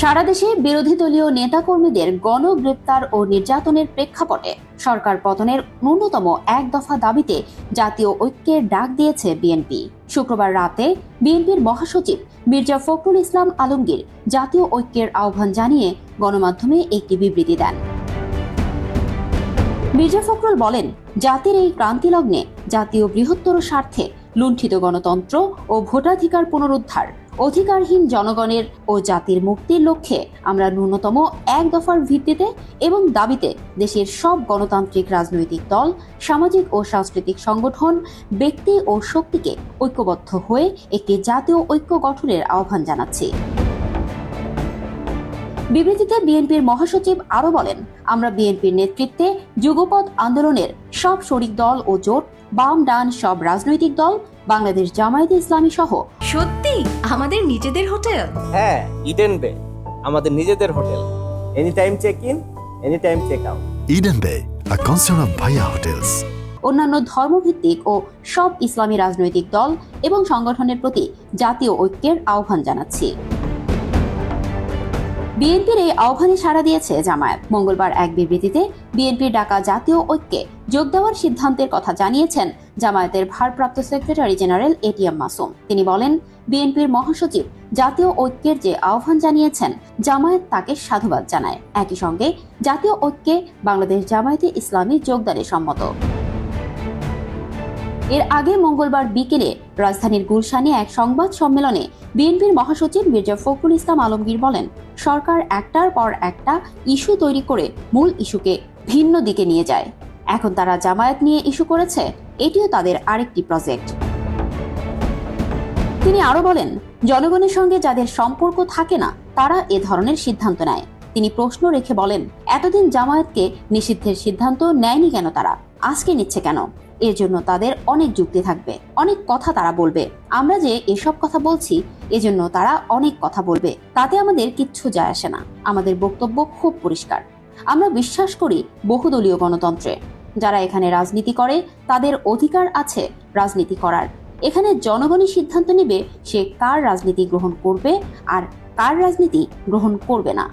সারা দেশে বিরোধী দলীয় নেতাকর্মীদের গণগ্রেপ্তার ও নির্যাতনের প্রেক্ষাপটে সরকার পতনের ন্যূনতম এক দফা দাবিতে জাতীয় ঐক্যের ডাক দিয়েছে বিএনপি। শুক্রবার রাতে বিএনপির মহাসচিব মির্জা ফখরুল ইসলাম আলমগীর জাতীয় ঐক্যের আহ্বান জানিয়ে গণমাধ্যমে একটি বিবৃতি দেন। মির্জা ফখরুল বলেন, জাতির এই ক্রান্তিলগ্নে জাতীয় বৃহত্তর স্বার্থে লুণ্ঠিত গণতন্ত্র ও ভোটাধিকার পুনরুদ্ধার অধিকারহীন জনগণের ও জাতির মুক্তির লক্ষ্যে আমরা ন্যূনতম এক দফার ভিত্তিতে এবং দাবিতে দেশের সব গণতান্ত্রিক রাজনৈতিক দল, সামাজিক ও সাংস্কৃতিক সংগঠন, ব্যক্তি ও শক্তিকে ঐক্যবদ্ধ হয়ে একটি জাতীয় ঐক্য গঠনের আহ্বান জানাচ্ছি। বিবৃতিতে বিএনপির মহাসচিব আরও বলেন, আমরা বিএনপির নেতৃত্বে যুগপৎ আন্দোলনের সব শরিক দল ও জোট, বাম, ডান সব রাজনৈতিক দল, বাংলাদেশ জামায়াতে ইসলামী সহ সত্যি আমাদের নিজেদের হোটেল। হ্যাঁ ইডেন বে আমাদের নিজেদের hotel. Any time check in any time check out Eden Bay a concern of Bhaiya hotels অন্যান্য ধর্মভিত্তিক ও সব ইসলামী রাজনৈতিক দল এবং সংগঠনের প্রতি জাতীয় ঐক্যের আহ্বান জানাচ্ছি। বিএনপির এই আহ্বানে সাড়া দিয়েছে জামায়াত। মঙ্গলবার এক বিবৃতিতে বিএনপির ডাকা জাতীয় ঐক্যে যোগ দেওয়ার সিদ্ধান্তের কথা জানিয়েছেন জামায়াতের ভারপ্রাপ্ত সেক্রেটারি জেনারেল এটিএম মাসুম। তিনি বলেন, বিএনপির মহাসচিব জাতীয় ঐক্যের যে আহ্বান জানিয়েছেন, জামায়াত তাকে সাধুবাদ জানায়। একই সঙ্গে জাতীয় ঐক্যে বাংলাদেশ জামায়াতে ইসলামী যোগদানে সম্মত। এর আগে মঙ্গলবার বিকেলে রাজধানীর গুলশানে এক সংবাদ সম্মেলনে বিএনপির মহাসচিব মির্জা ফখরুল ইসলাম আলমগীর বলেন, সরকার একটার পর একটা ইস্যু তৈরি করে মূল ইস্যুকে ভিন্ন দিকে নিয়ে যায়। এখন তারা জামায়াত নিয়ে ইস্যু করেছে, এটিও তাদের আরেকটি প্রজেক্ট। তিনি আরও বলেন, জনগণের সঙ্গে যাদের সম্পর্ক থাকে না, তারা এ ধরনের সিদ্ধান্ত নেয়। তিনি প্রশ্ন রেখে বলেন, এতদিন জামায়াতকে নিষিদ্ধের সিদ্ধান্ত নেয়নি কেন তারা? আজকে নিচ্ছে কেন? এর জন্য তাদের অনেক যুক্তি থাকবে, অনেক কথা তারা বলবে। আমরা যে এসব কথা বলছি, এজন্য তারা অনেক কথা বলবে। তাতে আমাদের কিচ্ছু যায় আসে না। আমাদের বক্তব্য খুব পরিষ্কার। আমরা বিশ্বাস করি বহুদলীয় গণতন্ত্রে। যারা এখানে রাজনীতি করে, তাদের অধিকার আছে রাজনীতি করার। এখানে জনগণই সিদ্ধান্ত নেবে সে কার রাজনীতি গ্রহণ করবে আর কার রাজনীতি গ্রহণ করবে না।